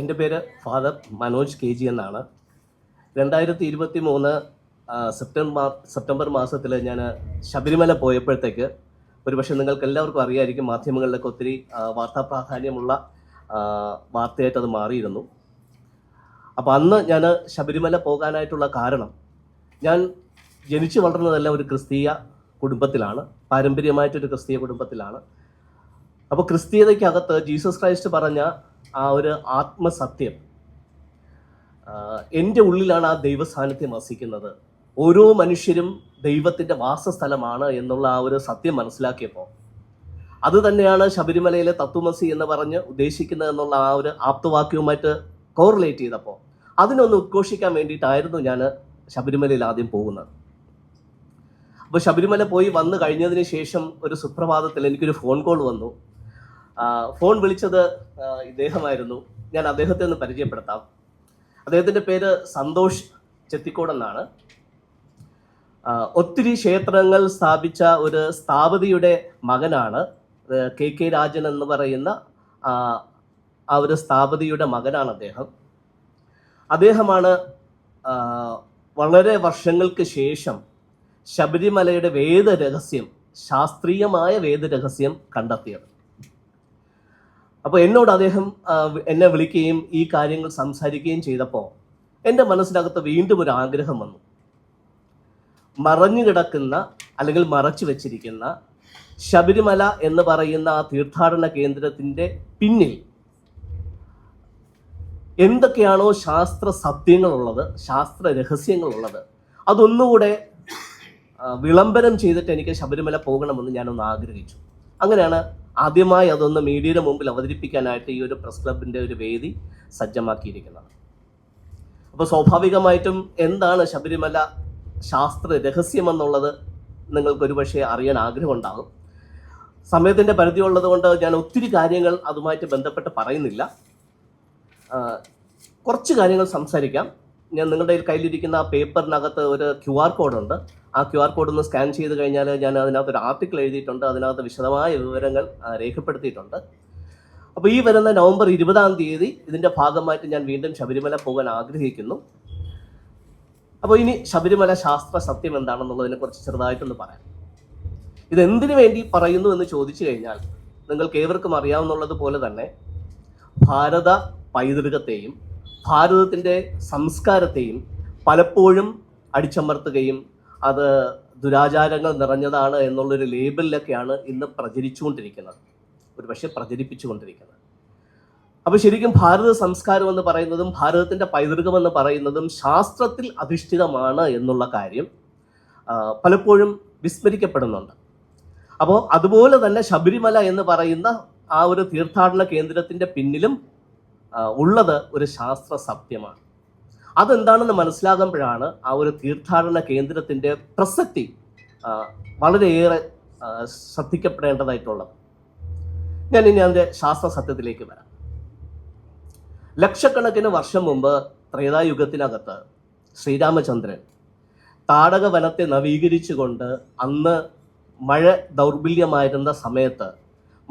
എന്റെ പേര് father Manoj K G എന്നാണ്. രണ്ടായിരത്തി ഇരുപത്തി മൂന്ന് സെപ്റ്റംബർ സെപ്റ്റംബർ മാസത്തിൽ ഞാൻ ശബരിമല പോയപ്പോഴത്തേക്ക് ഒരുപക്ഷെ നിങ്ങൾക്ക് എല്ലാവർക്കും അറിയായിരിക്കും മാധ്യമങ്ങളിലൊക്കെ ഒത്തിരി വാർത്താ പ്രാധാന്യമുള്ള വാർത്തയായിട്ട് അത് മാറിയിരുന്നു. അപ്പോൾ അന്ന് ഞാൻ ശബരിമല പോകാനായിട്ടുള്ള കാരണം ഞാൻ ജനിച്ചു വളർന്നതെല്ലാം ഒരു ക്രിസ്തീയ കുടുംബത്തിലാണ് പാരമ്പര്യമായിട്ടൊരു ക്രിസ്തീയ കുടുംബത്തിലാണ്. അപ്പോൾ ക്രിസ്തീയതയ്ക്കകത്ത് ജീസസ് ക്രൈസ്റ്റ് പറഞ്ഞ ആ ഒരു ആത്മസത്യം എന്റെ ഉള്ളിലാണ് ആ ദൈവസാന്നിധ്യം വസിക്കുന്നത്. ഓരോ മനുഷ്യരും ദൈവത്തിന്റെ വാസസ്ഥലമാണ് എന്നുള്ള ആ ഒരു സത്യം മനസ്സിലാക്കിയപ്പോൾ അത് തന്നെയാണ് ശബരിമലയിലെ തത്വമസി എന്ന് പറഞ്ഞ് ഉദ്ദേശിക്കുന്നത് എന്നുള്ള ആ ഒരു ആപ്തവാക്യവുമായിട്ട് കോറിലേറ്റ് ചെയ്തപ്പോൾ അതിനൊന്ന് ഉദ്ഘോഷിക്കാൻ വേണ്ടിയിട്ടായിരുന്നു ഞാൻ ശബരിമലയിൽ ആദ്യം പോകുന്നത്. അപ്പോൾ ശബരിമല പോയി വന്നു കഴിഞ്ഞതിന് ശേഷം ഒരു സുപ്രഭാതത്തിൽ എനിക്കൊരു ഫോൺ കോൾ വന്നു. ഫോൺ വിളിച്ചത് ഇദ്ദേഹമായിരുന്നു. ഞാൻ അദ്ദേഹത്തെ ഒന്ന് പരിചയപ്പെടുത്താം. അദ്ദേഹത്തിന്റെ പേര് സന്തോഷ് ചെത്തിക്കോടെന്നാണ്. ഒത്തിരി ക്ഷേത്രങ്ങൾ സ്ഥാപിച്ച ഒരു സ്ഥാപതിയുടെ മകനാണ് കെ കെ രാജൻ എന്ന് പറയുന്ന ആ ഒരു സ്ഥാപതിയുടെ മകനാണ് അദ്ദേഹം. അദ്ദേഹമാണ് വളരെ വർഷങ്ങൾക്ക് ശേഷം ശബരിമലയുടെ വേദരഹസ്യം ശാസ്ത്രീയമായ വേദരഹസ്യം കണ്ടെത്തിയത്. അപ്പോൾ എന്നോട് അദ്ദേഹം എന്നെ വിളിക്കുകയും ഈ കാര്യങ്ങൾ സംസാരിക്കുകയും ചെയ്തപ്പോൾ എന്റെ മനസ്സിനകത്ത് വീണ്ടും ഒരു ആഗ്രഹം വന്നു. മറഞ്ഞു കിടക്കുന്ന അല്ലെങ്കിൽ മറച്ചു വെച്ചിരിക്കുന്ന ശബരിമല എന്ന് പറയുന്ന ആ തീർത്ഥാടന കേന്ദ്രത്തിന്റെ പിന്നിൽ എന്തൊക്കെയാണോ ശാസ്ത്ര സത്യങ്ങളുള്ളത് ശാസ്ത്ര രഹസ്യങ്ങളുള്ളത് അതൊന്നുകൂടെ വിളംബരം ചെയ്തിട്ട് എനിക്ക് ശബരിമല പോകണമെന്ന് ഞാനൊന്ന് ആഗ്രഹിച്ചു. അങ്ങനെയാണ് ആദ്യമായി അതൊന്ന് മീഡിയയുടെ മുമ്പിൽ അവതരിപ്പിക്കാനായിട്ട് ഈ ഒരു പ്രസ് ക്ലബിന്റെ ഒരു വേദി സജ്ജമാക്കിയിരിക്കുന്നത്. അപ്പോൾ സ്വാഭാവികമായിട്ടും എന്താണ് ശബരിമല ശാസ്ത്ര രഹസ്യമെന്നുള്ളത് എന്നുള്ളത് നിങ്ങൾക്ക് ഒരുപക്ഷെ അറിയാൻ ആഗ്രഹമുണ്ടാകും. സമയത്തിന്റെ പരിധി ഉള്ളത് കൊണ്ട് ഞാൻ ഒത്തിരി കാര്യങ്ങൾ അതുമായിട്ട് ബന്ധപ്പെട്ട് പറയുന്നില്ല. കുറച്ച് കാര്യങ്ങൾ സംസാരിക്കാം. ഞാൻ നിങ്ങളുടെ കയ്യിലിരിക്കുന്ന ആ പേപ്പറിനകത്ത് ഒരു ക്യു ആർ കോഡുണ്ട് ആ ക്യു ആർ കോഡ് ഒന്ന് സ്കാൻ ചെയ്ത് കഴിഞ്ഞാൽ ഞാൻ അതിനകത്ത് ഒരു ആർട്ടിക്കിൾ എഴുതിയിട്ടുണ്ട്. അതിനകത്ത് വിശദമായ വിവരങ്ങൾ രേഖപ്പെടുത്തിയിട്ടുണ്ട്. അപ്പോൾ ഈ വരുന്ന നവംബർ ഇരുപതാം തീയതി ഇതിന്റെ ഭാഗമായിട്ട് ഞാൻ വീണ്ടും ശബരിമല പോകാൻ ആഗ്രഹിക്കുന്നു. അപ്പോൾ ഇനി ശബരിമല ശാസ്ത്ര സത്യം എന്താണെന്നുള്ളതിനെ കുറിച്ച് ചെറുതായിട്ടൊന്ന് പറയാം. ഇതെന്തിനു വേണ്ടി പറയുന്നു എന്ന് ചോദിച്ചു കഴിഞ്ഞാൽ നിങ്ങൾക്ക് ഏവർക്കും അറിയാവുന്നുള്ളത് പോലെ തന്നെ ഭാരത പൈതൃകത്തെയും ഭാരതത്തിന്റെ സംസ്കാരത്തെയും പലപ്പോഴും അടിച്ചമർത്തുകയും അത് ദുരാചാരങ്ങൾ നിറഞ്ഞതാണ് എന്നുള്ളൊരു ലേബലിലൊക്കെയാണ് ഇന്ന് പ്രചരിച്ചുകൊണ്ടിരിക്കുന്നത്. ഒരു പക്ഷേ പ്രചരിപ്പിച്ചുകൊണ്ടിരിക്കുന്നത്. അപ്പോൾ ശരിക്കും ഭാരത സംസ്കാരം എന്ന് പറയുന്നതും ഭാരതത്തിന്റെ പൈതൃകം എന്ന് പറയുന്നതും ശാസ്ത്രത്തിൽ അധിഷ്ഠിതമാണ് എന്നുള്ള കാര്യം പലപ്പോഴും വിസ്മരിക്കപ്പെടുന്നുണ്ട്. അപ്പോൾ അതുപോലെ തന്നെ ശബരിമല എന്ന് പറയുന്ന ആ ഒരു തീർത്ഥാടന കേന്ദ്രത്തിന്റെ പിന്നിലും ഉള്ളത് ഒരു ശാസ്ത്ര സത്യമാണ്. അതെന്താണെന്ന് മനസ്സിലാകുമ്പോഴാണ് ആ ഒരു തീർത്ഥാടന കേന്ദ്രത്തിന്റെ പ്രസക്തി വളരെയേറെ ശ്രദ്ധിക്കപ്പെടേണ്ടതായിട്ടുള്ളത്. ഞാൻ ഇനി അതിന്റെ ശാസ്ത്ര സത്യത്തിലേക്ക് വരാം. ലക്ഷക്കണക്കിന് വർഷം മുമ്പ് ത്രേതായുഗത്തിനകത്ത് ശ്രീരാമചന്ദ്രൻ താടക വനത്തെ നവീകരിച്ചുകൊണ്ട് അന്ന് മഴ ദൗർബല്യമായിരുന്ന സമയത്ത്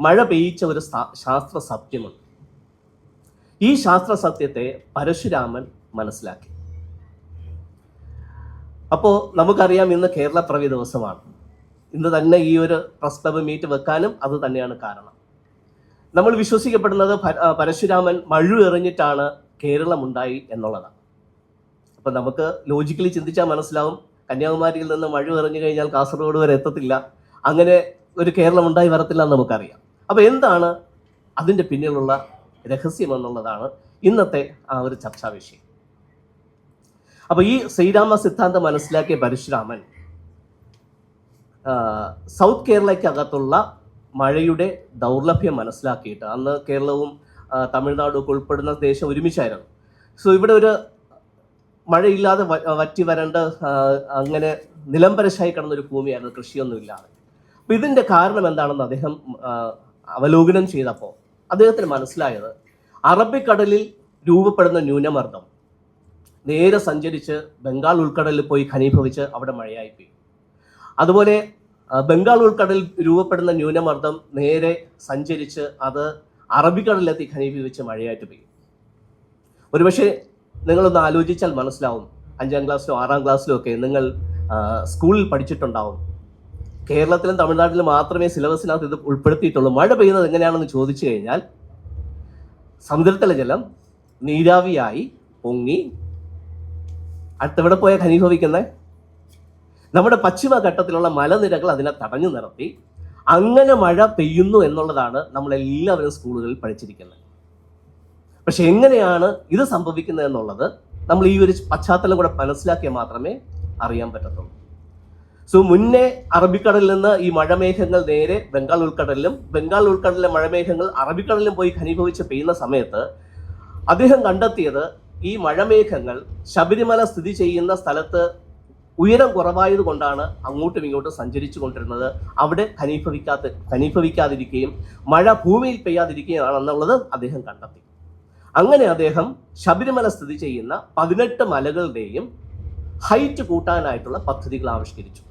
മഴ പെയ്യിച്ച ഒരു ശാസ്ത്ര സത്യമുണ്ട്. ഈ ശാസ്ത്ര സത്യത്തെ പരശുരാമൻ മനസ്സിലാക്കി. അപ്പോൾ നമുക്കറിയാം ഇന്ന് കേരള പ്രവി ദിവസമാണ്. ഇന്ന് തന്നെ ഈ ഒരു പ്രസ് ക്ലബ് മീറ്റ് വെക്കാനും അത് തന്നെയാണ് കാരണം. നമ്മൾ വിശ്വസിക്കപ്പെടുന്നത് പരശുരാമൻ മഴു എറിഞ്ഞിട്ടാണ് കേരളം ഉണ്ടായി എന്നുള്ളതാണ്. അപ്പം നമുക്ക് ലോജിക്കലി ചിന്തിച്ചാൽ മനസ്സിലാവും കന്യാകുമാരിയിൽ നിന്ന് മഴ എറിഞ്ഞു കഴിഞ്ഞാൽ കാസർഗോഡ് വരെ എത്തത്തില്ല അങ്ങനെ ഒരു കേരളം ഉണ്ടായി വരത്തില്ല എന്ന് നമുക്കറിയാം. അപ്പോൾ എന്താണ് അതിന്റെ പിന്നിലുള്ള രഹസ്യം എന്നുള്ളതാണ് ഇന്നത്തെ ആ ഒരു ചർച്ചാ വിഷയം അപ്പോൾ ഈ ശ്രീരാമ സിദ്ധാന്തം മനസ്സിലാക്കിയ പരശുരാമൻ സൗത്ത് കേരളയ്ക്കകത്തുള്ള മഴയുടെ ദൗർലഭ്യം മനസ്സിലാക്കിയിട്ട് അന്ന് കേരളവും തമിഴ്നാടും ഒക്കെ ഉൾപ്പെടുന്ന ദേശം ഒരുമിച്ചായിരുന്നു. സോ ഇവിടെ ഒരു മഴയില്ലാതെ വറ്റി വരണ്ട അങ്ങനെ നിലംപരശായി കിടന്ന ഒരു ഭൂമിയായിരുന്നു കൃഷിയൊന്നും ഇല്ലാതെ അപ്പൊ ഇതിന്റെ കാരണം എന്താണെന്ന് അദ്ദേഹം അവലോകനം ചെയ്തപ്പോൾ അദ്ദേഹത്തിന് മനസ്സിലായത് അറബിക്കടലിൽ രൂപപ്പെടുന്ന ന്യൂനമർദ്ദം. നേരെ സഞ്ചരിച്ച് ബംഗാൾ ഉൾക്കടലിൽ പോയി ഖനീഭവിച്ച് അവിടെ മഴയായി പെയ്യും അതുപോലെ ബംഗാൾ ഉൾക്കടലിൽ രൂപപ്പെടുന്ന ന്യൂനമർദ്ദം നേരെ സഞ്ചരിച്ച് അത് അറബിക്കടലിലെത്തി ഖനീഭവിച്ച് മഴയായിട്ട് പെയ്യും. ഒരുപക്ഷെ നിങ്ങളൊന്ന് ആലോചിച്ചാൽ മനസ്സിലാവും അഞ്ചാം ക്ലാസ്സിലോ ആറാം ക്ലാസ്സിലോ ഒക്കെ നിങ്ങൾ സ്കൂളിൽ പഠിച്ചിട്ടുണ്ടാവും കേരളത്തിലും തമിഴ്നാട്ടിലും മാത്രമേ സിലബസിനകത്ത് ഇത് ഉൾപ്പെടുത്തിയിട്ടുള്ളൂ. മഴ പെയ്യുന്നത് എങ്ങനെയാണെന്ന് ചോദിച്ചു കഴിഞ്ഞാൽ സമുദ്രത്തിലെ ജലം നീരാവിയായി പൊങ്ങി അടുത്തെവിടെ പോയ ഖനീഭവിക്കുന്നത് നമ്മുടെ പശ്ചിമഘട്ടത്തിലുള്ള മലനിരകൾ അതിനെ തടഞ്ഞു നിർത്തി. അങ്ങനെ മഴ പെയ്യുന്നു എന്നുള്ളതാണ് നമ്മൾ എല്ലാവരും സ്കൂളുകളിൽ പഠിച്ചിരിക്കുന്നത്. പക്ഷെ എങ്ങനെയാണ് ഇത് സംഭവിക്കുന്നത് എന്നുള്ളത് നമ്മൾ ഈ ഒരു പശ്ചാത്തലം കൂടെ മനസ്സിലാക്കിയാൽ മാത്രമേ അറിയാൻ പറ്റത്തുള്ളൂ. സോ മുന്നേ അറബിക്കടലിൽ നിന്ന് ഈ മഴമേഘങ്ങൾ നേരെ ബംഗാൾ ഉൾക്കടലിലും ബംഗാൾ ഉൾക്കടലിലെ മഴമേഘങ്ങൾ അറബിക്കടലിലും പോയി ഘനീഭവിച്ച് പെയ്യുന്ന സമയത്ത് അദ്ദേഹം കണ്ടെത്തിയത് ഈ മഴമേഘങ്ങൾ ശബരിമല സ്ഥിതി ചെയ്യുന്ന സ്ഥലത്ത് ഉയരം കുറവായത് കൊണ്ടാണ് അങ്ങോട്ടും ഇങ്ങോട്ടും സഞ്ചരിച്ചു കൊണ്ടിരുന്നത്. അവിടെ ഖനീഭവിക്കാത്ത ഖനീഭവിക്കാതിരിക്കുകയും മഴ ഭൂമിയിൽ പെയ്യാതിരിക്കുകയാണെന്നുള്ളത് അദ്ദേഹം കണ്ടെത്തി. അങ്ങനെ അദ്ദേഹം ശബരിമല സ്ഥിതി ചെയ്യുന്ന പതിനെട്ട് മലകളുടെയും ഹൈറ്റ് കൂട്ടാനായിട്ടുള്ള പദ്ധതികൾ ആവിഷ്കരിച്ചു.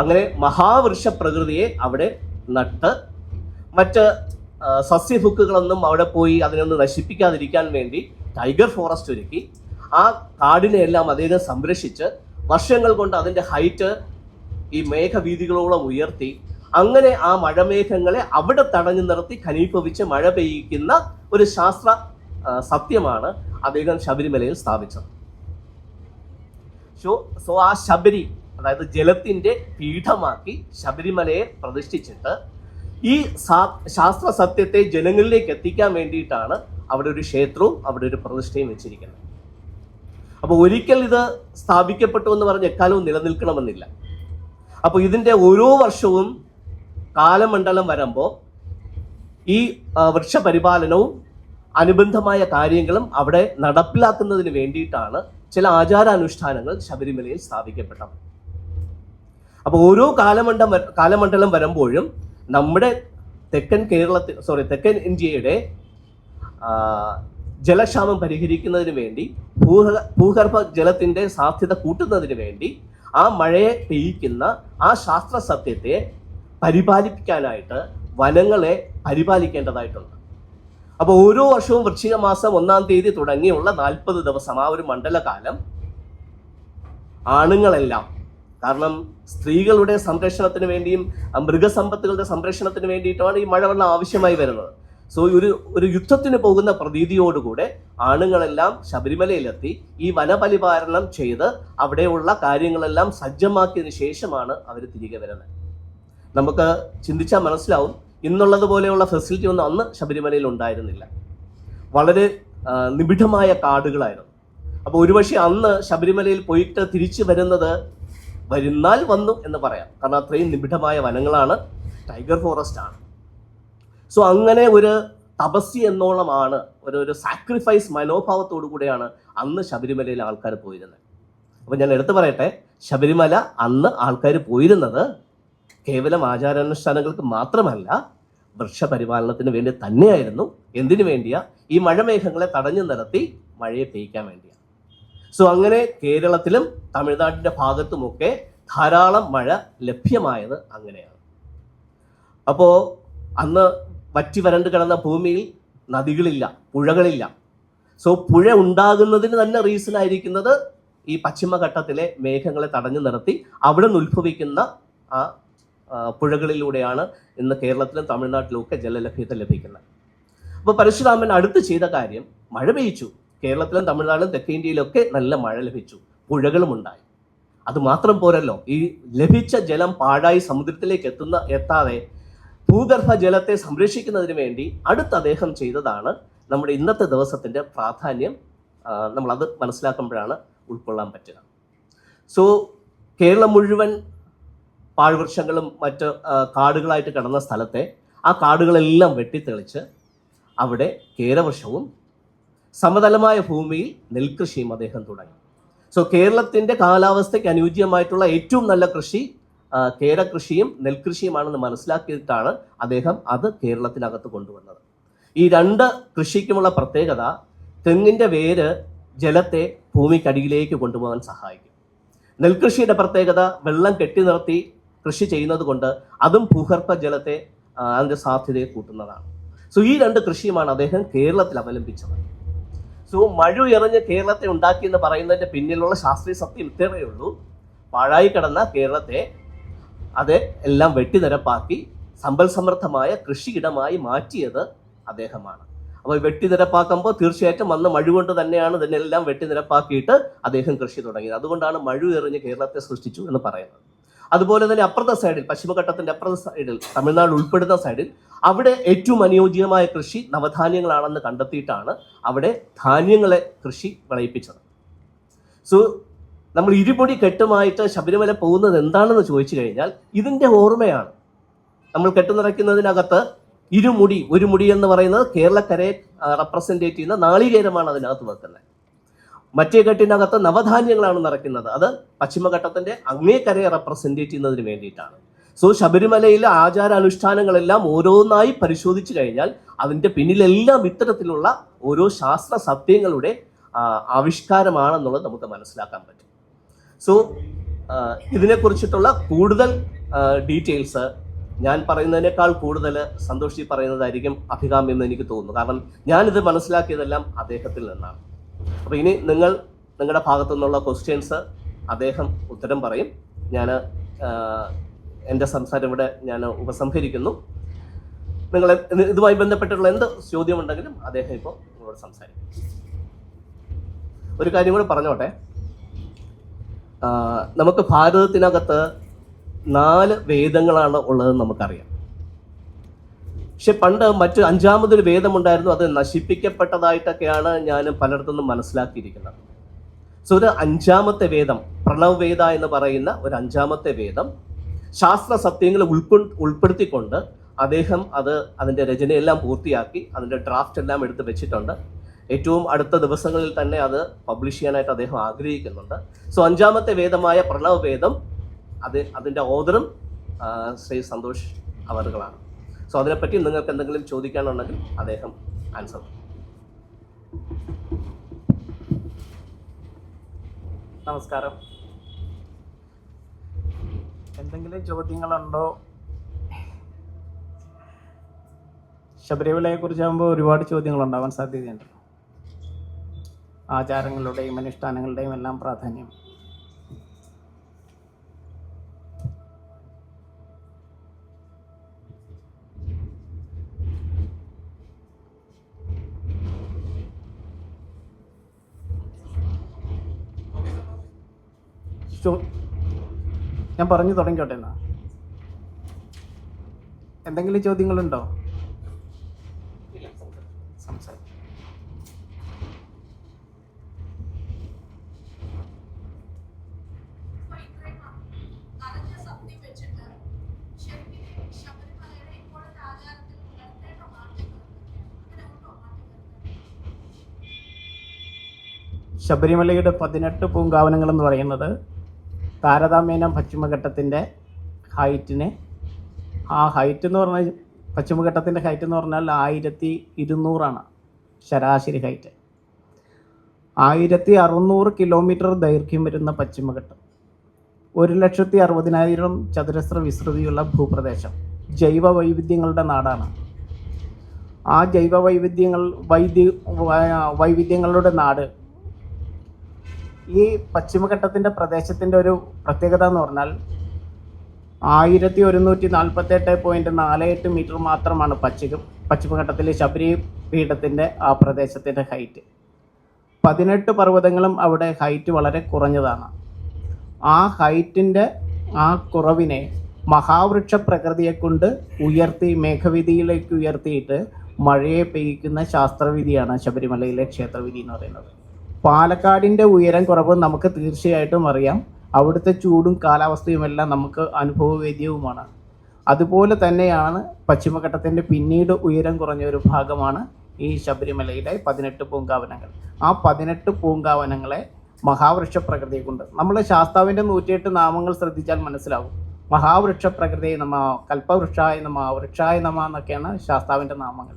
അങ്ങനെ മഹാവൃക്ഷ പ്രകൃതിയെ അവിടെ നട്ട് മറ്റ് സസ്യഭുക്കുകളൊന്നും അവിടെ പോയി അതിനൊന്നും നശിപ്പിക്കാതിരിക്കാൻ വേണ്ടി ടൈഗർ ഫോറസ്റ്റ് ഒരുക്കി. ആ കാടിനെ എല്ലാം അദ്ദേഹം സംരക്ഷിച്ച് വർഷങ്ങൾ കൊണ്ട് അതിന്റെ ഹൈറ്റ് ഈ മേഘവീതികളോളം ഉയർത്തി അങ്ങനെ ആ മഴമേഘങ്ങളെ അവിടെ തടഞ്ഞു നിർത്തി ഖനീഭവിച്ച് മഴ പെയ്യിക്കുന്ന ഒരു ശാസ്ത്ര സത്യമാണ് അദ്ദേഹം ശബരിമലയിൽ സ്ഥാപിച്ചത്. സോ സോ ആ ശബരി അതായത് ജലത്തിന്റെ പീഠമാക്കി ശബരിമലയെ പ്രതിഷ്ഠിച്ചിട്ട് ഈ ശാസ്ത്ര സത്യത്തെ ജനങ്ങളിലേക്ക് എത്തിക്കാൻ വേണ്ടിയിട്ടാണ് അവിടെ ഒരു ക്ഷേത്രവും അവിടെ ഒരു പ്രതിഷ്ഠയും വെച്ചിരിക്കുന്നത്. അപ്പോൾ ഒരിക്കൽ ഇത് സ്ഥാപിക്കപ്പെട്ടു എന്ന് പറഞ്ഞ എക്കാലവും നിലനിൽക്കണമെന്നില്ല. അപ്പോൾ ഇതിന്റെ ഓരോ വർഷവും കാലമണ്ഡലം വരുമ്പോൾ ഈ വൃക്ഷപരിപാലനവും അനുബന്ധമായ കാര്യങ്ങളും അവിടെ നടപ്പിലാക്കുന്നതിന് വേണ്ടിയിട്ടാണ് ചില ആചാരാനുഷ്ഠാനങ്ങൾ ശബരിമലയിൽ സ്ഥാപിക്കപ്പെട്ടത്. അപ്പോൾ ഓരോ കാലമണ്ഡം കാലമണ്ഡലം വരുമ്പോഴും നമ്മുടെ തെക്കൻ കേരളത്തിൽ സോറി തെക്കൻ ഇന്ത്യയുടെ ജലക്ഷാമം പരിഹരിക്കുന്നതിന് വേണ്ടി ഭൂഗ ഭൂഗർഭ ജലത്തിന്റെ സാധ്യത കൂട്ടുന്നതിന് വേണ്ടി ആ മഴയെ പെയ്യിക്കുന്ന ആ ശാസ്ത്ര സത്യത്തെ പരിപാലിപ്പിക്കാനായിട്ട് വനങ്ങളെ പരിപാലിക്കേണ്ടതായിട്ടുണ്ട്. അപ്പോൾ ഓരോ വർഷവും വൃശ്ചിക മാസം ഒന്നാം തീയതി തുടങ്ങിയുള്ള നാൽപ്പത് ദിവസം ആ ഒരു മണ്ഡലകാലം ആണുങ്ങളെല്ലാം കാരണം സ്ത്രീകളുടെ സംരക്ഷണത്തിന് വേണ്ടിയും മൃഗസമ്പത്തുകളുടെ സംരക്ഷണത്തിന് വേണ്ടിയിട്ടുമാണ് ഈ മഴവെള്ളം ആവശ്യമായി വരുന്നത്. സോ ഒരു ഒരു യുദ്ധത്തിന് പോകുന്ന പ്രതീതിയോടുകൂടെ ആണുങ്ങളെല്ലാം ശബരിമലയിലെത്തി ഈ വനപരിപാലനം ചെയ്ത് അവിടെയുള്ള കാര്യങ്ങളെല്ലാം സജ്ജമാക്കിയതിനു ശേഷമാണ് അവർ തിരികെ വരുന്നത്. നമുക്ക് ചിന്തിച്ചാൽ മനസ്സിലാവും ഇന്നുള്ളത് പോലെയുള്ള ഫെസിലിറ്റി ഒന്നും അന്ന് ശബരിമലയിൽ ഉണ്ടായിരുന്നില്ല. വളരെ നിബിഡമായ കാടുകളായിരുന്നു. അപ്പോൾ ഒരുപക്ഷെ അന്ന് ശബരിമലയിൽ പോയിട്ട് തിരിച്ചു വരുന്നത് വരുന്നാൽ വന്നു എന്ന് പറയാം. കാരണം അത്രയും നിബിഡമായ വനങ്ങളാണ് ടൈഗർ ഫോറസ്റ്റ് ആണ്. സോ അങ്ങനെ ഒരു തപസ്സി എന്നോളമാണ് ഒരു ഒരു സാക്രിഫൈസ് മനോഭാവത്തോടു കൂടെയാണ് അന്ന് ശബരിമലയിൽ ആൾക്കാർ പോയിരുന്നത്. അപ്പം ഞാൻ എടുത്തു പറയട്ടെ ശബരിമല അന്ന് ആൾക്കാർ പോയിരുന്നത് കേവലം ആചാരാനുഷ്ഠാനങ്ങൾക്ക് മാത്രമല്ല വൃക്ഷപരിപാലനത്തിന് വേണ്ടി തന്നെയായിരുന്നു. എന്തിനു വേണ്ടിയാ? ഈ മഴമേഘങ്ങളെ തടഞ്ഞു നിർത്തി മഴയെ പെയ്യ്ക്കാൻ വേണ്ടിയാണ് സോ അങ്ങനെ കേരളത്തിലും തമിഴ്നാട്ടിന്റെ ഭാഗത്തുമൊക്കെ ധാരാളം മഴ ലഭ്യമായത് അങ്ങനെയാണ്. അപ്പോൾ അന്ന് വറ്റി വരണ്ട് കിടന്ന ഭൂമിയിൽ നദികളില്ല പുഴകളില്ല. സോ പുഴ ഉണ്ടാകുന്നതിന് തന്നെ റീസൺ ആയിരിക്കുന്നത് ഈ പശ്ചിമഘട്ടത്തിലെ മേഘങ്ങളെ തടഞ്ഞു നിർത്തി അവിടെ നിന്ന് ഉത്ഭവിക്കുന്ന ആ, പുഴകളിലൂടെയാണ് ഇന്ന് കേരളത്തിലും തമിഴ്നാട്ടിലും ഒക്കെ ജലലഭ്യത ലഭിക്കുന്നത്. അപ്പോൾ പരശുരാമൻ അടുത്ത് ചെയ്ത കാര്യം മഴ പെയ്ച്ചു കേരളത്തിലും തമിഴ്നാട്ടിലും തെക്കേ ഇന്ത്യയിലൊക്കെ നല്ല മഴ ലഭിച്ചു പുഴകളും ഉണ്ടായി. അത് മാത്രം പോരല്ലോ ഈ ലഭിച്ച ജലം പാഴായി സമുദ്രത്തിലേക്ക് എത്തുന്ന എത്താതെ ഭൂഗർഭ ജലത്തെ സംരക്ഷിക്കുന്നതിന് വേണ്ടി അടുത്ത അദ്ദേഹം ചെയ്തതാണ് നമ്മുടെ ഇന്നത്തെ ദിവസത്തിന്റെ പ്രാധാന്യം. നമ്മളത് മനസ്സിലാക്കുമ്പോഴാണ് ഉൾക്കൊള്ളാൻ പറ്റുക. സോ കേരളം മുഴുവൻ പാഴ്വൃക്ഷങ്ങളും മറ്റ് കാടുകളായിട്ട് കിടന്ന സ്ഥലത്തെ ആ കാടുകളെല്ലാം വെട്ടിത്തെളിച്ച് അവിടെ കേരവൃക്ഷവും സമതലമായ ഭൂമിയിൽ നെൽകൃഷിയും അദ്ദേഹം തുടങ്ങി. സോ കേരളത്തിന്റെ കാലാവസ്ഥയ്ക്ക് അനുയോജ്യമായിട്ടുള്ള ഏറ്റവും നല്ല കൃഷി കേരകൃഷിയും നെൽകൃഷിയുമാണെന്ന് മനസ്സിലാക്കിയിട്ടാണ് അദ്ദേഹം അത് കേരളത്തിനകത്ത് കൊണ്ടുവന്നത്. ഈ രണ്ട് കൃഷിക്കുമുള്ള പ്രത്യേകത തെങ്ങിന്റെ വേര് ജലത്തെ ഭൂമിക്കടിയിലേക്ക് കൊണ്ടുപോകാൻ സഹായിക്കും. നെൽകൃഷിയുടെ പ്രത്യേകത വെള്ളം കെട്ടി നിർത്തി കൃഷി ചെയ്യുന്നത് കൊണ്ട് അതും ഭൂഗർഭ ജലത്തെ അതിന്റെ സാധ്യതയെ കൂട്ടുന്നതാണ്. സോ ഈ രണ്ട് കൃഷിയുമാണ് അദ്ദേഹം കേരളത്തിൽ അവലംബിച്ചത്. സോ മഴ എറിഞ്ഞ് കേരളത്തെ ഉണ്ടാക്കി എന്ന് പറയുന്നതിന്റെ പിന്നിലുള്ള ശാസ്ത്രീയ സത്യം ഇത്രയേ ഉള്ളൂ. പാഴായി കിടന്ന കേരളത്തെ അത് എല്ലാം വെട്ടിനിരപ്പാക്കി സമ്പൽ സമൃദ്ധമായ കൃഷിയിടമായി മാറ്റിയത് അദ്ദേഹമാണ്. അപ്പോൾ വെട്ടിനിരപ്പാക്കുമ്പോൾ തീർച്ചയായിട്ടും അന്ന് മഴ കൊണ്ട് തന്നെയാണ് ഇതിനെല്ലാം വെട്ടിനിരപ്പാക്കിയിട്ട് അദ്ദേഹം കൃഷി തുടങ്ങിയത്. അതുകൊണ്ടാണ് മഴ എറിഞ്ഞ് കേരളത്തെ സൃഷ്ടിച്ചു എന്ന് പറയുന്നത്. അതുപോലെ തന്നെ അപ്പുറത്തെ സൈഡിൽ പശ്ചിമഘട്ടത്തിന്റെ അപ്പുറത്തെ സൈഡിൽ തമിഴ്നാട് ഉൾപ്പെടുന്ന സൈഡിൽ അവിടെ ഏറ്റവും അനുയോജ്യമായ കൃഷി നവധാന്യങ്ങളാണെന്ന് കണ്ടെത്തിയിട്ടാണ് അവിടെ ധാന്യങ്ങളെ കൃഷി വിളയിപ്പിച്ചത്. സോ നമ്മൾ ഇരുപൊടി കെട്ടുമായിട്ട് ശബരിമല പോകുന്നത് എന്താണെന്ന് ചോദിച്ചു കഴിഞ്ഞാൽ ഇതിന്റെ ഓർമ്മയാണ്. നമ്മൾ കെട്ടുനിറയ്ക്കുന്നതിനകത്ത് ഇരുമുടി ഒരു മുടി എന്ന് പറയുന്നത് കേരളക്കരയെ റെപ്രസെന്റേറ്റ് ചെയ്യുന്ന നാളികേരമാണ് അതിനകത്ത് വെക്കുന്നത്. മറ്റേ ഘട്ടിനകത്ത് നവധാന്യങ്ങളാണ് നിറയ്ക്കുന്നത്. അത് പശ്ചിമഘട്ടത്തിന്റെ അങ്ങേക്കരയെ റെപ്രസെന്റ് ചെയ്യുന്നതിന് വേണ്ടിയിട്ടാണ്. സോ ശബരിമലയിലെ ആചാര അനുഷ്ഠാനങ്ങളെല്ലാം ഓരോന്നായി പരിശോധിച്ചു കഴിഞ്ഞാൽ അതിന്റെ പിന്നിലെല്ലാം ഇത്തരത്തിലുള്ള ഓരോ ശാസ്ത്ര സത്യങ്ങളുടെ ആവിഷ്കാരമാണെന്നുള്ളത് നമുക്ക് മനസ്സിലാക്കാൻ പറ്റും. സോ ഇതിനെക്കുറിച്ചിട്ടുള്ള കൂടുതൽ ഡീറ്റെയിൽസ് ഞാൻ പറയുന്നതിനേക്കാൾ കൂടുതൽ സന്തോഷി പറയുന്നതായിരിക്കും അഭികാമ്യം എന്ന് എനിക്ക് തോന്നുന്നു. കാരണം ഞാനിത് മനസ്സിലാക്കിയതെല്ലാം അദ്ദേഹത്തിൽ നിന്നാണ്. അപ്പോൾ ഇനി നിങ്ങൾ നിങ്ങളുടെ ഭാഗത്തു നിന്നുള്ള ക്വസ്റ്റ്യൻസ് അദ്ദേഹം ഉത്തരം പറയും. ഞാൻ എന്റെ സംസാരം ഇവിടെ ഞാൻ ഉപസംഹരിക്കുന്നു. നിങ്ങൾ ഇതുമായി ബന്ധപ്പെട്ടുള്ള എന്ത് ചോദ്യമുണ്ടെങ്കിലും അദ്ദേഹം ഇപ്പോൾ നിങ്ങളോട് സംസാരിക്കും. ഒരു കാര്യം കൂടെ പറഞ്ഞോട്ടെ. നമുക്ക് ഭാരതത്തിനകത്ത് നാല് വേദങ്ങളാണ് ഉള്ളതെന്ന് നമുക്കറിയാം. പക്ഷെ പണ്ട് മറ്റു അഞ്ചാമതൊരു വേദമുണ്ടായിരുന്നു അത് നശിപ്പിക്കപ്പെട്ടതായിട്ടൊക്കെയാണ് ഞാൻ പലയിടത്തുനിന്നും മനസ്സിലാക്കിയിരിക്കുന്നത്. സോ ഒരു അഞ്ചാമത്തെ വേദം പ്രണവ് വേദ എന്ന് പറയുന്ന ഒരു അഞ്ചാമത്തെ വേദം ശാസ്ത്ര സത്യങ്ങൾ ഉൾക്കൊ ഉൾപ്പെടുത്തിക്കൊണ്ട് അദ്ദേഹം അത് അതിന്റെ രചനയെല്ലാം പൂർത്തിയാക്കി അതിന്റെ ഡ്രാഫ്റ്റ് എല്ലാം എടുത്ത് വെച്ചിട്ടുണ്ട്. ഏറ്റവും അടുത്ത ദിവസങ്ങളിൽ തന്നെ അത് പബ്ലിഷ് ചെയ്യാനായിട്ട് അദ്ദേഹം ആഗ്രഹിക്കുന്നുണ്ട്. സോ അഞ്ചാമത്തെ വേദമായ പ്രണവ് വേദം അത് അതിന്റെ ഓദറും ശ്രീ സന്തോഷ് അവറുകളാണ് സോ അതിനെപ്പറ്റി നിങ്ങൾക്ക് എന്തെങ്കിലും ചോദിക്കാനുണ്ടെങ്കിൽ അദ്ദേഹം ആൻസർ നമസ്കാരം. എന്തെങ്കിലും ചോദ്യങ്ങളുണ്ടോ? ശബരിമലയെ കുറിച്ചാകുമ്പോൾ ഒരുപാട് ചോദ്യങ്ങൾ ഉണ്ടാവാൻ സാധ്യതയുണ്ട്. ആചാരങ്ങളുടെയും അനുഷ്ഠാനങ്ങളുടെയും എല്ലാം പ്രാധാന്യം. ഞാൻ പറഞ്ഞു തുടങ്ങിക്കോട്ടെ എന്നാ. എന്തെങ്കിലും ചോദ്യങ്ങളുണ്ടോ? ശബരിമലയുടെ പതിനെട്ട് പൂങ്കാവനങ്ങൾ എന്ന് പറയുന്നത് താരതമ്യേന പശ്ചിമഘട്ടത്തിന്റെ ഹൈറ്റിന്. ആ ഹൈറ്റ് എന്ന് പറഞ്ഞാൽ പശ്ചിമഘട്ടത്തിന്റെ ഹൈറ്റ് എന്ന് പറഞ്ഞാൽ ആയിരത്തി ഇരുന്നൂറാണ് ശരാശരി ഹൈറ്റ്. ആയിരത്തി അറുന്നൂറ് കിലോമീറ്റർ ദൈർഘ്യം വരുന്ന പശ്ചിമഘട്ടം. ഒരു ലക്ഷത്തി അറുപതിനായിരം ചതുരശ്ര വിസ്തൃതിയുള്ള ഭൂപ്രദേശം. ജൈവ വൈവിധ്യങ്ങളുടെ നാടാണ്. ആ ജൈവ വൈവിധ്യങ്ങൾ വൈദ്യ വൈവിധ്യങ്ങളുടെ നാട് ഈ പശ്ചിമഘട്ടത്തിന്റെ പ്രദേശത്തിന്റെ ഒരു പ്രത്യേകത എന്ന് പറഞ്ഞാൽ ആയിരത്തി ഒരുന്നൂറ്റി നാൽപ്പത്തെട്ട് പോയിന്റ് നാല് എട്ട് മീറ്റർ മാത്രമാണ് പശ്ചിമ പശ്ചിമഘട്ടത്തിലെ ശബരി പീഠത്തിന്റെ ആ പ്രദേശത്തിന്റെ ഹൈറ്റ് പതിനെട്ട് പർവതങ്ങളും അവിടെ ഹൈറ്റ് വളരെ കുറഞ്ഞതാണ്. ആ ഹൈറ്റിന്റെ ആ കുറവിനെ മഹാവൃക്ഷ പ്രകൃതിയെ കൊണ്ട് ഉയർത്തി മേഘവിധിയിലേക്ക് ഉയർത്തിയിട്ട് മഴയെ പെയ്യിക്കുന്ന ശാസ്ത്രവിധിയാണ് ശബരിമലയിലെ ക്ഷേത്രവിധി എന്ന് പറയുന്നത്. പാലക്കാടിന്റെ ഉയരം കുറവ് നമുക്ക് തീർച്ചയായിട്ടും അറിയാം. അവിടുത്തെ ചൂടും കാലാവസ്ഥയും എല്ലാം നമുക്ക് അനുഭവവേദ്യവുമാണ്. അതുപോലെ തന്നെയാണ് പശ്ചിമഘട്ടത്തിന്റെ പിന്നീട് ഉയരം കുറഞ്ഞ ഒരു ഭാഗമാണ് ഈ ശബരിമലയിലെ പതിനെട്ട് പൂങ്കാവനങ്ങൾ. ആ പതിനെട്ട് പൂങ്കാവനങ്ങളെ മഹാവൃക്ഷ പ്രകൃതിയെ കൊണ്ട് നമ്മൾ ശാസ്താവിന്റെ നൂറ്റിയെട്ട് നാമങ്ങൾ ശ്രദ്ധിച്ചാൽ മനസ്സിലാവും. മഹാവൃക്ഷ പ്രകൃതിയെ നമ കൽപ്പവൃക്ഷായ നമ വൃക്ഷായ നമ എന്നൊക്കെയാണ് ശാസ്താവിന്റെ നാമങ്ങൾ.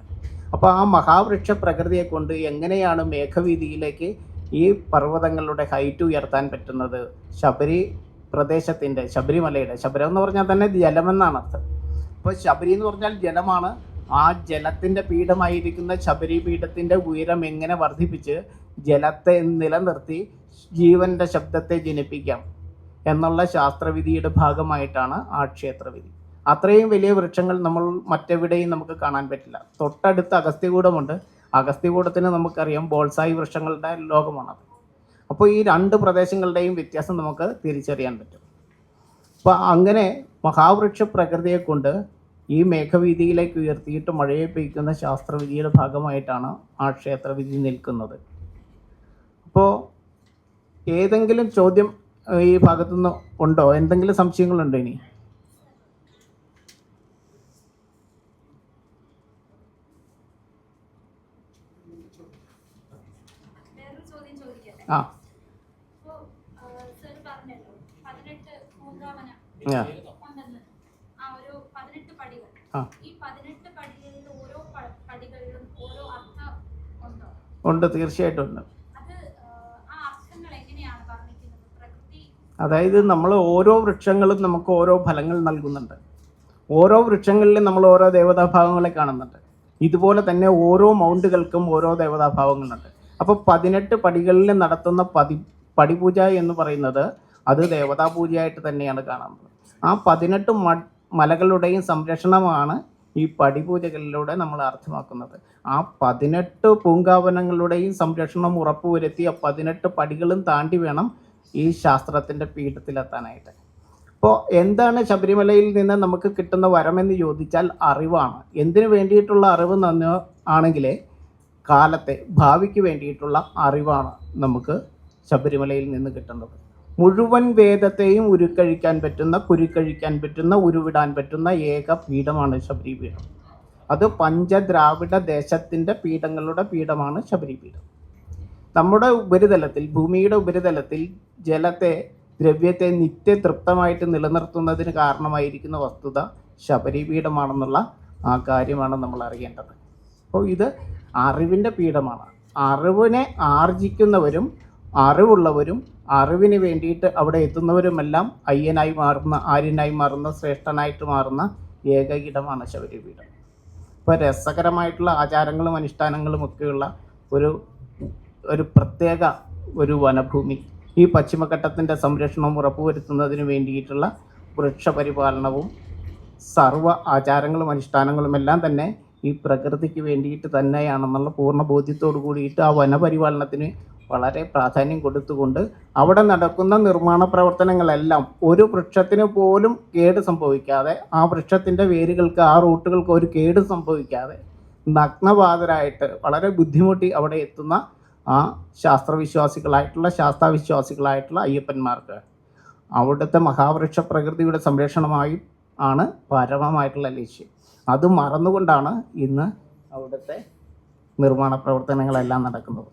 അപ്പോൾ ആ മഹാവൃക്ഷ പ്രകൃതിയെ കൊണ്ട് എങ്ങനെയാണ് മേഘവീതിയിലേക്ക് ഈ പർവതങ്ങളുടെ ഹൈറ്റ് ഉയർത്താൻ പറ്റുന്നത് ശബരി പ്രദേശത്തിന്റെ ശബരിമലയുടെ ശബരം എന്ന് പറഞ്ഞാൽ തന്നെ ജലമെന്നാണ് അർത്ഥം. അപ്പോൾ ശബരി എന്ന് പറഞ്ഞാൽ ജലമാണ്. ആ ജലത്തിന്റെ പീഠമായിരിക്കുന്ന ശബരി പീഠത്തിന്റെ ഉയരം എങ്ങനെ വർദ്ധിപ്പിച്ച് ജലത്തെ നിലനിർത്തി ജീവന്റെ ശബ്ദത്തെ ജനിപ്പിക്കാം എന്നുള്ള ശാസ്ത്രവിധിയുടെ ഭാഗമായിട്ടാണ് ആ ക്ഷേത്രവിധി. അത്രയും വലിയ വൃക്ഷങ്ങൾ നമ്മൾ മറ്റെവിടെയും നമുക്ക് കാണാൻ പറ്റില്ല. തൊട്ടടുത്ത് അഗസ്ത്യകൂടമുണ്ട്. അഗസ്ത്യകൂടത്തിന് നമുക്കറിയാം ബോൾസായി വൃക്ഷങ്ങളുടെ ലോകമാണത്. അപ്പോൾ ഈ രണ്ട് പ്രദേശങ്ങളുടെയും വ്യത്യാസം നമുക്ക് തിരിച്ചറിയാൻ പറ്റും. അപ്പോൾ അങ്ങനെ മഹാവൃക്ഷ പ്രകൃതിയെ കൊണ്ട് ഈ മേഘവീതിയിലേക്ക് ഉയർത്തിയിട്ട് മഴയെ പെയ്ക്കുന്ന ശാസ്ത്രവിധിയുടെ ഭാഗമായിട്ടാണ് ആ ക്ഷേത്രവിധി നിൽക്കുന്നത്. അപ്പോൾ ഏതെങ്കിലും ചോദ്യം ഈ ഭാഗത്തുനിന്ന് ഉണ്ടോ? എന്തെങ്കിലും സംശയങ്ങളുണ്ടോ ഇനി വേറൊരു ചോദ്യം ചോദിക്കട്ടെ ആ അപ്പോ സർ പറഞ്ഞല്ലോ പതിനെട്ട് പൂങ്കാവനം ആ, ഉണ്ടെന്ന് ആ ഒരു പതിനെട്ട് പടികൾ ആ. ഈ പതിനെട്ട് പടികളിൽ ഓരോ പ- പടികളിലും ഓരോ അർത്ഥം ഉണ്ടോ തീർച്ചയായിട്ടും ഉണ്ട്. അത് ആ, ആ എങ്ങനെയാണ് പറഞ്ഞിരിക്കുന്നത് പ്രകൃതി? അതായത് നമ്മൾ ഓരോ വൃക്ഷങ്ങളും നമുക്ക് ഓരോ ഫലങ്ങൾ നൽകുന്നുണ്ട്. ഓരോ വൃക്ഷങ്ങളിലും നമ്മൾ ഓരോ ദേവതാഭാവങ്ങളെ കാണുന്നുണ്ട്. ഇതുപോലെ തന്നെ ഓരോ മൗണ്ടുകൾക്കും ഓരോ ദേവതാഭാവങ്ങളുണ്ട്. അപ്പോൾ പതിനെട്ട് പടികളിൽ നടത്തുന്ന പതി പടിപൂജ എന്ന് പറയുന്നത് അത് ദേവതാ പൂജയായിട്ട് തന്നെയാണ് കാണുന്നത് ആ പതിനെട്ട് മലകളുടെയും സംരക്ഷണമാണ് ഈ പടിപൂജകളിലൂടെ നമ്മൾ അർത്ഥമാക്കുന്നത്. ആ പതിനെട്ട് പൂങ്കാവനങ്ങളുടെയും സംരക്ഷണം ഉറപ്പുവരുത്തി ആ പതിനെട്ട് പടികളും താണ്ടി വേണം ഈ ശാസ്ത്രത്തിന്റെ പീഠത്തിലെത്താനായിട്ട്. അപ്പോൾ എന്താണ് ശബരിമലയിൽ നിന്ന് നമുക്ക് കിട്ടുന്ന വരമെന്ന് ചോദിച്ചാൽ അറിവാണ്. എന്തിനു വേണ്ടിയിട്ടുള്ള അറിവ് നന്ന് ആണെങ്കിൽ കാലത്തെ ഭാവിക്ക് വേണ്ടിയിട്ടുള്ള അറിവാണ് നമുക്ക് ശബരിമലയിൽ നിന്ന് കിട്ടുന്നത്. മുഴുവൻ വേദത്തെയും ഉരുക്കഴിക്കാൻ പറ്റുന്ന കുരുക്കഴിക്കാൻ പറ്റുന്ന ഉരുവിടാൻ പറ്റുന്ന ഏക പീഠമാണ് ശബരി പീഠം. അത് പഞ്ചദ്രാവിഡ ദേശത്തിന്റെ പീഠങ്ങളുടെ പീഠമാണ് ശബരി പീഠം. നമ്മുടെ ഉപരിതലത്തിൽ ഭൂമിയുടെ ഉപരിതലത്തിൽ ജലത്തെ ദ്രവ്യത്തെ നിത്യതൃപ്തമായിട്ട് നിലനിർത്തുന്നതിന് കാരണമായിരിക്കുന്ന വസ്തുത ശബരിപീഠമാണെന്നുള്ള ആ കാര്യമാണ് നമ്മൾ അറിയേണ്ടത്. അപ്പോൾ ഇത് അറിവിന്റെ പീഠമാണ്. അറിവിനെ ആർജിക്കുന്നവരും അറിവുള്ളവരും അറിവിന് വേണ്ടിയിട്ട് അവിടെ എത്തുന്നവരുമെല്ലാം അയ്യനായി മാറുന്ന ആര്യനായി മാറുന്ന ശ്രേഷ്ഠനായിട്ട് മാറുന്ന ഏക ഇടമാണ് ശബരിപീഠം. ഇപ്പോൾ രസകരമായിട്ടുള്ള ആചാരങ്ങളും അനുഷ്ഠാനങ്ങളും ഒക്കെയുള്ള ഒരു ഒരു പ്രത്യേക ഒരു വനഭൂമി. ഈ പശ്ചിമഘട്ടത്തിന്റെ സംരക്ഷണവും ഉറപ്പുവരുത്തുന്നതിന് വേണ്ടിയിട്ടുള്ള വൃക്ഷപരിപാലനവും സർവ ആചാരങ്ങളും അനുഷ്ഠാനങ്ങളും എല്ലാം തന്നെ ഈ പ്രകൃതിക്ക് വേണ്ടിയിട്ട് തന്നെയാണെന്നുള്ള പൂർണ ബോധ്യത്തോടു കൂടിയിട്ട് ആ വനപരിപാലനത്തിന് വളരെ പ്രാധാന്യം കൊടുത്തുകൊണ്ട് അവിടെ നടക്കുന്ന നിർമ്മാണ പ്രവർത്തനങ്ങളെല്ലാം ഒരു വൃക്ഷത്തിന് പോലും കേട് സംഭവിക്കാതെ ആ വൃക്ഷത്തിന്റെ വേരുകൾക്ക് ആ റൂട്ടുകൾക്ക് ഒരു കേട് സംഭവിക്കാതെ നഗ്നപാതരായിട്ട് വളരെ ബുദ്ധിമുട്ടി അവിടെ എത്തുന്ന ആ ശാസ്ത്രവിശ്വാസികളായിട്ടുള്ള ശാസ്താവിശ്വാസികളായിട്ടുള്ള അയ്യപ്പന്മാർക്ക്. അവിടുത്തെ മഹാവൃക്ഷ പ്രകൃതിയുടെ സംരക്ഷണമായി ആണ് പരമമായിട്ടുള്ള ലക്ഷ്യം. അത് മറന്നുകൊണ്ടാണ് ഇന്ന് അവിടുത്തെ നിർമ്മാണ പ്രവർത്തനങ്ങളെല്ലാം നടക്കുന്നത്.